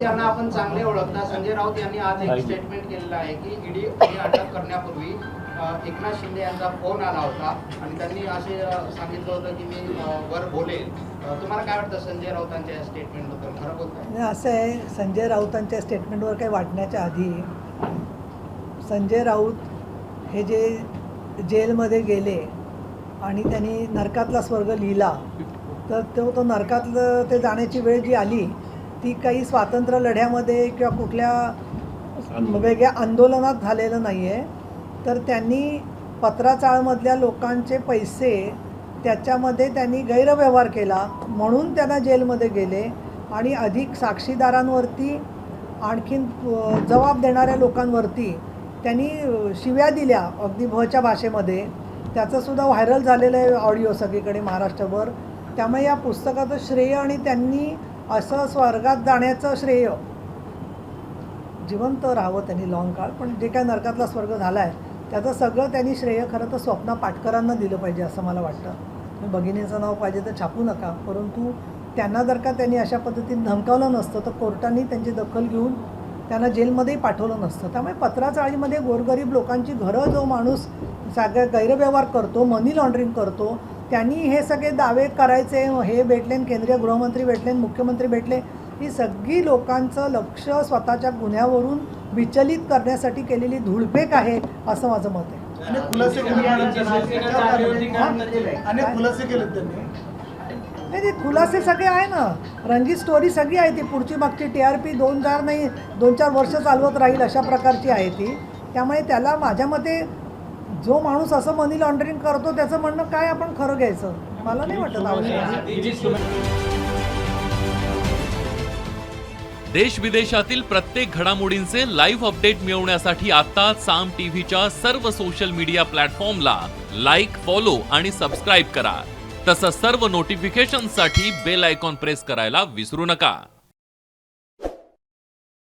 त्यांना आपण चांगले ओळखता. संजय राऊत यांनी आज एक स्टेटमेंट केलेलं आहे की ईडी अटक करण्यापूर्वी एकनाथ शिंदे यांचा फोन आला होता आणि त्यांनी असे सांगितलं होतं की मी वर बोलेल. तुम्हाला काय वाटतं संजय राऊतांच्या स्टेटमेंटबद्दल खरं असं आहे संजय राऊतांच्या स्टेटमेंटवर काही वाटण्याच्या आधी संजय राऊत हे जे जेलमध्ये गेले आणि त्यांनी नरकातला स्वर्ग लिहिला तर तो तो नरकातलं ते जाण्याची वेळ जी आली ती काही स्वातंत्र्य लढ्यामध्ये किंवा कुठल्या वेगळ्या आंदोलनात झालेलं नाही आहे तर त्यांनी पत्राचाळमधल्या लोकांचे पैसे त्याच्यामध्ये त्यांनी गैरव्यवहार केला म्हणून त्यांना जेलमध्ये गेले आणि अधिक साक्षीदारांवरती आणखीन जबाब देणाऱ्या लोकांवरती त्यांनी शिव्या दिल्या अगदी भच्या भाषेमध्ये. त्याचंसुद्धा व्हायरल झालेलं आहे ऑडिओ सगळीकडे महाराष्ट्रभर. त्यामुळे या पुस्तकाचं श्रेय आणि त्यांनी असं स्वर्गात जाण्याचं श्रेय. जिवंत राहावं त्यांनी लॉंग काळ. पण जे काय नरकातला स्वर्ग झाला आहे त्याचं सगळं त्यांनी श्रेय खरं तर स्वप्ना पाटकरांना दिलं पाहिजे असं मला वाटतं. भगिनीचं नाव पाहिजे तर छापू नका परंतु त्यांना जर का त्यांनी अशा पद्धतीने धमकावलं नसतं तर कोर्टाने त्यांची दखल घेऊन त्यांना जेलमध्येही पाठवलं नसतं. त्यामुळे पत्राचाळीमध्ये गोरगरीब लोकांची घरं जो माणूस सगळ्या गैरव्यवहार करतो मनी लॉन्ड्रिंग करतो त्यांनी हे सगळे दावे करायचे हे भेटले केंद्रीय गृहमंत्री भेटले मुख्यमंत्री भेटले ही सगळी लोकांचं लक्ष स्वतःच्या गुन्ह्यावरून विचलित करण्यासाठी केलेली धुळफेक आहे असं माझं मत आहे. अनेक खुलासे केले अनेक खुलासे केलेत त्यांनी. नाही ते खुलासे सगळे आहे ना. रंगीत स्टोरी सगळी आहे ती. पुढची मागची टी आर पी दोन चार नाही दोन चार वर्ष चालवत राहील अशा प्रकारची आहे ती. त्यामुळे त्याला माझ्या मते जो माणूस असं मनी लॉन्ड्रिंग करतो त्याचं म्हणणं काय आपण खरं घ्यायचं? मला नाही वाटत आवश्यक. देश विदेशातील प्रत्येक घडामोडींचे लाईव्ह अपडेट मिळवण्यासाठी आता साम टीव्हीच्या सर्व सोशल मीडिया प्लॅटफॉर्मला लाईक फॉलो आणि सबस्क्राईब करा. तसंच सर्व नोटिफिकेशनसाठी बेल आयकॉन प्रेस करायला विसरू नका.